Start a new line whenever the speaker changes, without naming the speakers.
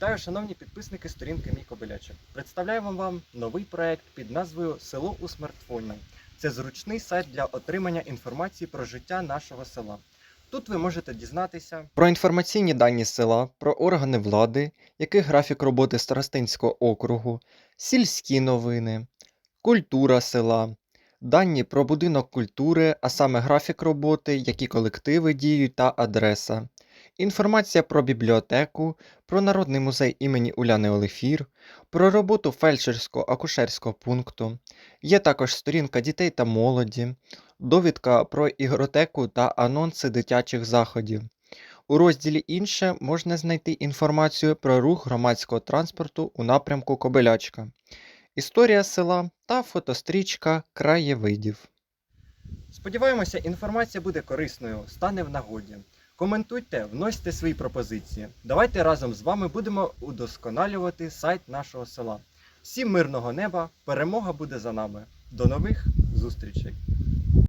Вітаю, шановні підписники сторінки Мій Кобилячок. Представляємо вам новий проект під назвою Село у смартфоні. Це зручний сайт для отримання інформації про життя нашого села. Тут ви можете дізнатися про інформаційні дані села, про органи влади, який графік роботи Старостинського округу, сільські новини, культура села, дані про будинок культури, а саме графік роботи, які колективи діють та адреса. Інформація про бібліотеку, про Народний музей імені Уляни Олефір, про роботу фельдшерсько-акушерського пункту. Є також сторінка дітей та молоді, довідка про ігротеку та анонси дитячих заходів. У розділі Інше можна знайти інформацію про рух громадського транспорту у напрямку Кобилячка, історія села та фотострічка краєвидів. Сподіваємося, інформація буде корисною, стане в нагоді. Коментуйте, вносьте свої пропозиції. Давайте разом з вами будемо удосконалювати сайт нашого села. Всім мирного неба! Перемога буде за нами. До нових зустрічей!